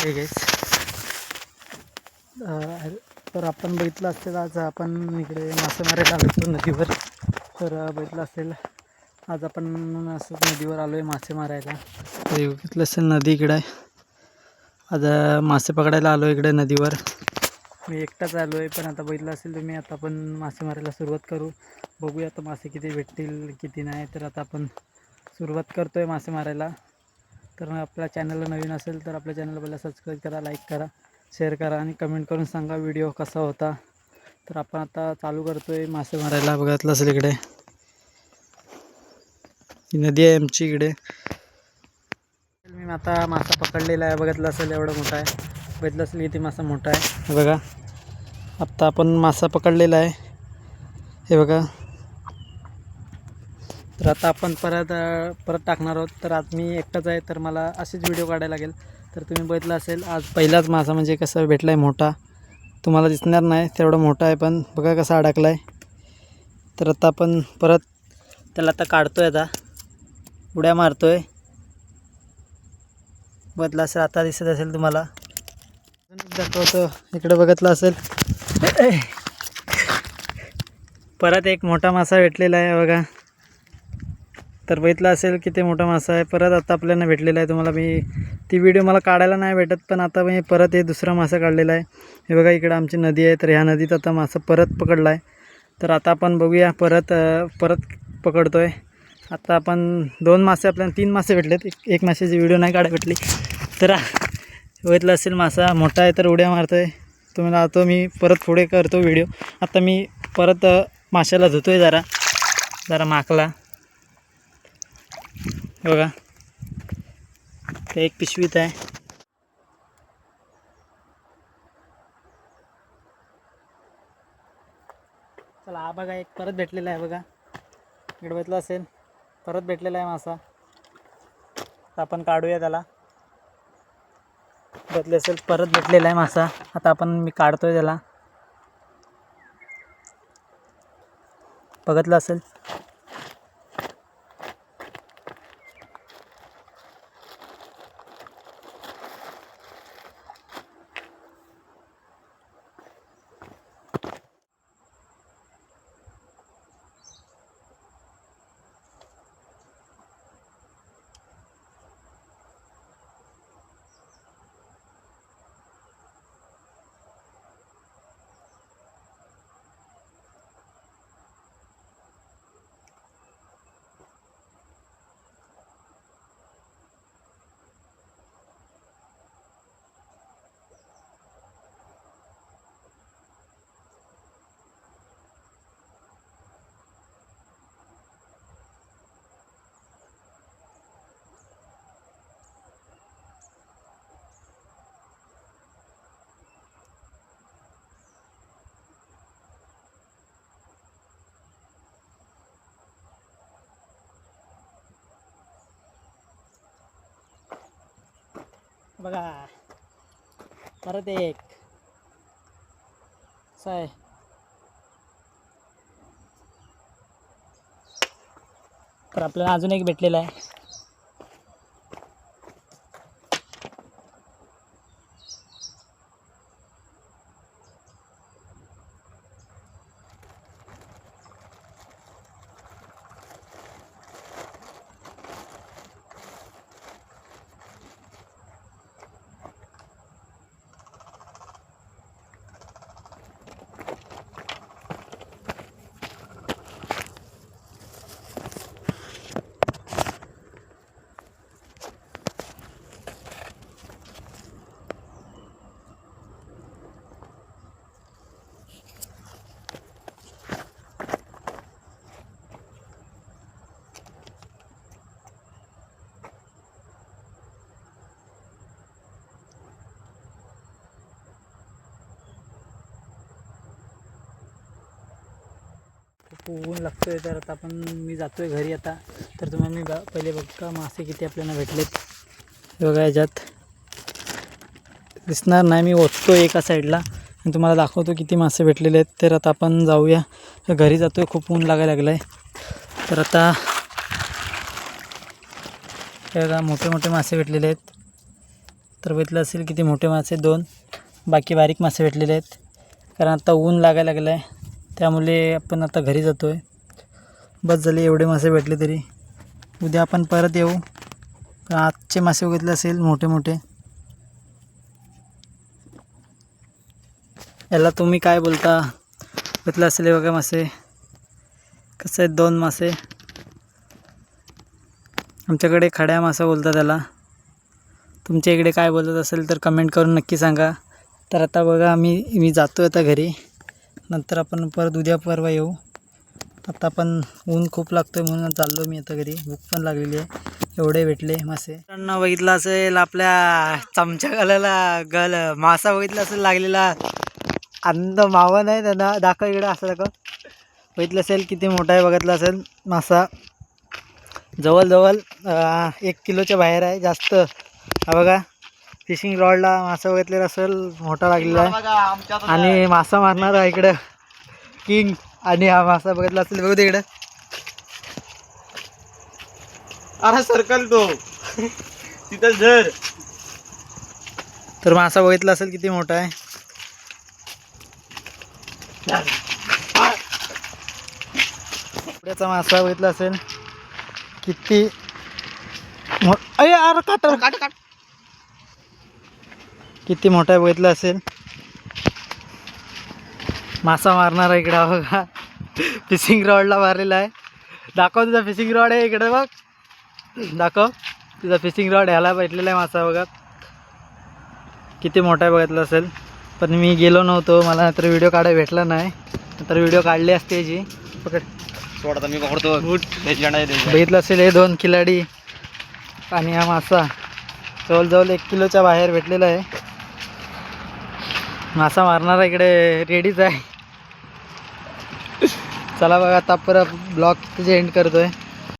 हे गेस तर आपण बघितलं असेल आज आपण इकडे मासे मारायला आलो होतो नदीवर. तर बघितलं असेल आज आपण असंच नदीवर आलो आहे मासे मारायला. तर बघितलं असेल नदी इकडे आज मासे पकडायला आलो इकडे नदीवर. मी एकटाच आलो आहे पण आता बघितलं असेल तुम्ही आता आपण मासे मारायला सुरुवात करू. बघूया आता मासे किती भेटतील किती नाही. तर आता आपण सुरुवात करतो आहे मासे मारायला. तर आपल्या चॅनलला नवीन असेल तर आपल्या चॅनलला पहिला सबस्क्राईब करा लाईक करा शेअर करा आणि कमेंट करून सांगा व्हिडिओ कसा होता. तर आपण आता चालू करतो आहे मासे मारायला. बघितलं असेल इकडे. ही नदी आहे आमची इकडे. मी आता मासा पकडलेला आहे. बघितलं असेल एवढा मोठा आहे. बघितलं असेल किती मासा मोठा आहे. हे बघा. आत्ता आपण मासा पकडलेला आहे. हे बघा. तर आता आपण परत परत टाकणार आहोत. तर आज मी एकटाच आहे तर मला असेच व्हिडिओ काढायला लागेल. तर तुम्ही बघितलं असेल आज पहिलाच मासा म्हणजे कसं भेटला आहे मोठा. तुम्हाला दिसणार नाही तेवढा मोठा आहे पण बघा कसा अडकला आहे तर आता आपण परत त्याला आता काढतो आहे आता. उड्या मारतो आहे बघितलं असेल आता दिसत असेल तुम्हाला. दाखवतो इकडे बघितलं असेल. परत एक मोठा मासा भेटलेला आहे बघा. तर बघितलं असेल किती मोठा मासा आहे. परत आता आपल्याला भेटलेला आहे. तुम्हाला मी ती व्हिडिओ मला काढायला नाही भेटत पण आता मी परत हे दुसरा मासा काढलेला आहे. हे बघा इकडं आमची नदी आहे. तर ह्या नदीत आता मासा परत पकडला आहे. तर आता आपण बघूया परत परत पकडतो आहे आता आपण दोन मासे आपल्याला तीन मासे भेटलेत. एक एक माशाची व्हिडिओ नाही काढायला भेटली. तर बघितलं असेल मासा मोठा आहे तर उड्या मारतो आहे तुम्हाला आता मी परत पुढे करतो व्हिडिओ आता मी परत माशाला धुतो आहे जरा. जरा माकला. बघा. ते एक पिशवीत आहे. चला हा बघा एक परत भेटलेला आहे बघा. इकडे असेल परत भेटलेला आहे मासा. आपण काढूया त्याला. बदले असेल परत भेटलेला आहे मासा. आता आपण मी काढतोय त्याला. बघतला असेल. बघा. परत एक. साय. आहे तर आपल्याला अजून एक भेटलेला आहे. ऊन ऊन लागतोय. तर आता आपण मी जातोय घरी आता. तर तुम्हाला मी बा- पहिले बघा मासे किती आपल्याला भेटलेत. बघा याच्यात. दिसणार नाही मी ओततो एका साईडला. आणि तुम्हाला दाखवतो किती मासे भेटलेले आहेत. तर आता आपण जाऊया. घरी घरी जातोय खूप ऊन लागायला लागलं आहे तर आता हे बघा मोठे मोठे मासे भेटलेले आहेत. तर बघितलं असेल किती मोठे मासे दोन. बाकी बारीक मासे भेटलेले आहेत. कारण आता ऊन लागायला लागलं आहे त्यामुळे आपण आता घरी जातो आहे बस झाले एवढे मासे भेटले तरी. उद्या आपण परत येऊ. आजचे मासे बघितले असेल मोठे मोठे. याला तुम्ही काय बोलता? बघितलं असेल बघा मासे. कसं आहेत दोन मासे. आमच्याकडे खड्या मासा बोलतात त्याला तुमच्या इकडे काय बोलत असेल तर कमेंट करून नक्की सांगा. तर आता बघा आम्ही मी जातो आता घरी. नंतर आपण परत उद्या परवा येऊ. आता आपण ऊन खूप लागतो आहे म्हणून चाललो मी आता घरी. भूक पण लागलेली आहे. एवढे भेटले मासे. मित्रांनो बघितलं असेल आपल्या चमच्या गलाला गल. मासा बघितला असेल लागलेला. आनंद मावा नाही त्यांना दाखव इकडे असं दाखव. बघितलं असेल किती मोठा आहे बघितलं असेल मासा. जवळजवळ एक किलोच्या बाहेर आहे. जास्त हा बघा. फिशिंग रॉडला मासा बघितलेला असेल मोठा लागलेला आहे. आणि मासा मारणार आहे इकडं. किंग आणि हा मासा बघितला असेल बघू दे इकडं. अरे सर्कल तो. तिथं जर तर मासा बघितला असेल किती मोठा आहे. पुढ्याचा मासा बघितला असेल किती अरे काटा काट काट. किती मोठा आहे बघितलं असेल. मासा मारणार आहे इकडे बघा. फिशिंग रॉडला मारलेला आहे. दाखव तुझा फिशिंग रॉड आहे इकडे बघ. दाखव तुझा फिशिंग रॉड ह्याला भेटलेला आहे मासा बघा. किती मोठा आहे बघितलं असेल. पण मी गेलो नव्हतो. मला तर व्हिडिओ काढायला भेटला नाही. तर व्हिडिओ काढली असते याची. पकड. मी पकडतो. बघितलं असेल हे दोन खिलाडी आणि हा मासा. जवळजवळ एक किलोच्या बाहेर भेटलेला आहे. मासा मारणारा इकडे रेडीच आहे. चला बघा आता परत ब्लॉग तिथे एंड करतोय.